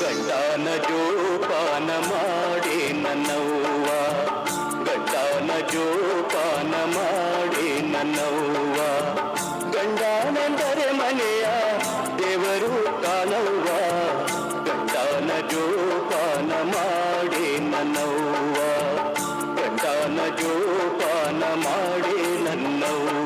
ಗಂಡನ ಜೋಪಾನ ಮಾಡಿ ನನ್ನವ್ವ. ಗಂಡಾನ ಜೋಪಾನ ಮಾಡಿ ನನ್ನವ್ವ. ಗಂಡನೆಂದರೆ ಮನೆಯ ದೇವರು ಕಾಣವ್ವ. ಗಂಡಾನ ಜೋಪಾನ ಮಾಡಿ ನನ್ನವ್ವ. ಗಂಡಾನ ಜೋಪಾನ ಮಾಡಿ ನನ್ನವ್ವ.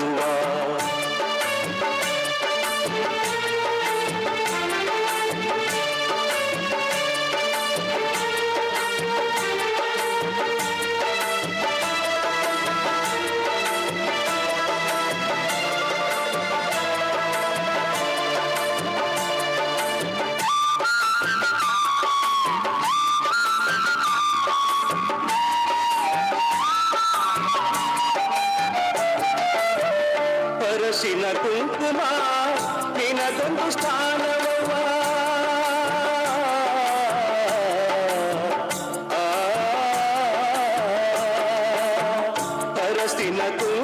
ಅರಸಿನ ಕುಂಕುಮ ನಿನಗೊಂದು ಸ್ಥಾನವವ ಆ, ಅರಸಿನ ಕುಂಕುಮ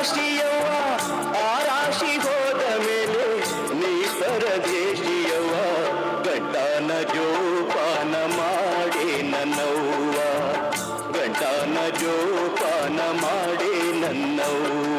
ರಾಶಿಯವ್ವ, ಆ ರಾಶಿ ಹೋದ ಮೇಲೆ ನೀ ಪರದೇಶಿಯವ್ವ ಗಂಡನ ಜೋಪಾನ ಮಾಡಿ ನನ್ನವ್ವ ಗಂಡನ ಜೋಪಾನ ಮಾಡಿ ನನ್ನವ್ವ.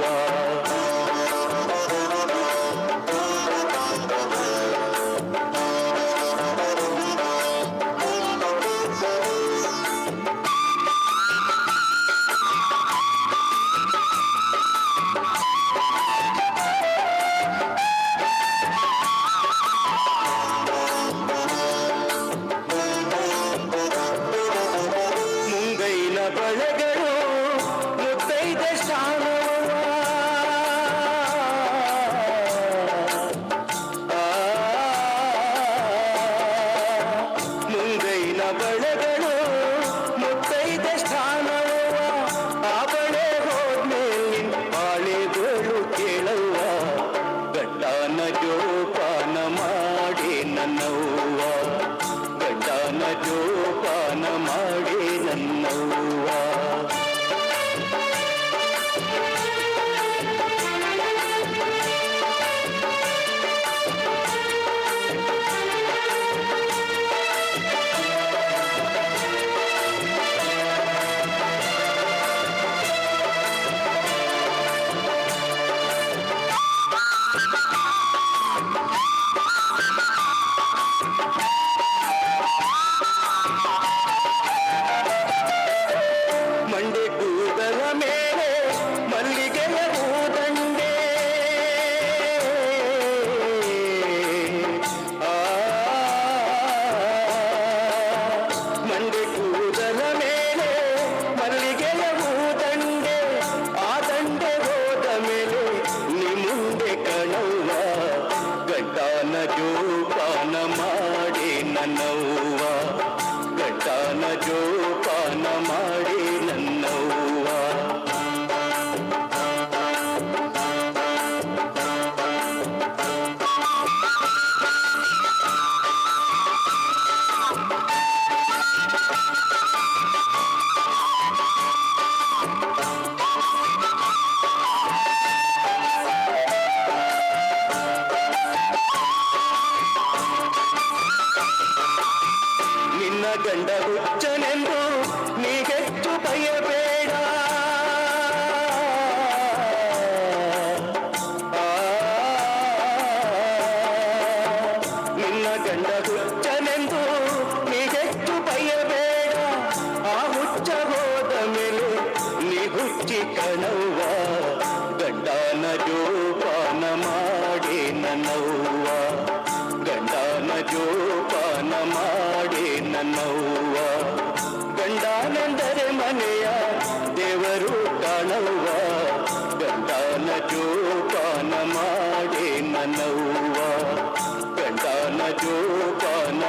ಬಳೆಗಳು ಮುತ್ತೈದ ಸ್ಥಾನವ ಮುಂಗೈನ ಬಳೆಗಳು ಮುತ್ತೈದ ಸ್ಥಾನವ ಆ ಬಳೆ ಹೋದ್ಮೇಲೆ ಬಾಳೆಗಳು ಕೇಳವ್ವ. ಗಂಡನ ಜೋಪಾನ ಮಾಡಿ ನನ್ನವ್ವ ಗಂಡನ ಗಂಡ ಹುಚ್ಚನೆಂದು ನೀ ಹೆಚ್ಚು ಭಯಬೇಡ ಆ, ನಿನ್ನ ಗಂಡ ಹುಚ್ಚನೆಂದು ನೀ ಹೆಚ್ಚು ಬಯ್ಯಬೇಡ ಆ ಹುಚ್ಚ ಹೋದ ಮೇಲೆ ನೀ ಹುಚ್ಚಿ ಕಣವ್ವ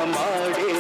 ಮಾಡೇ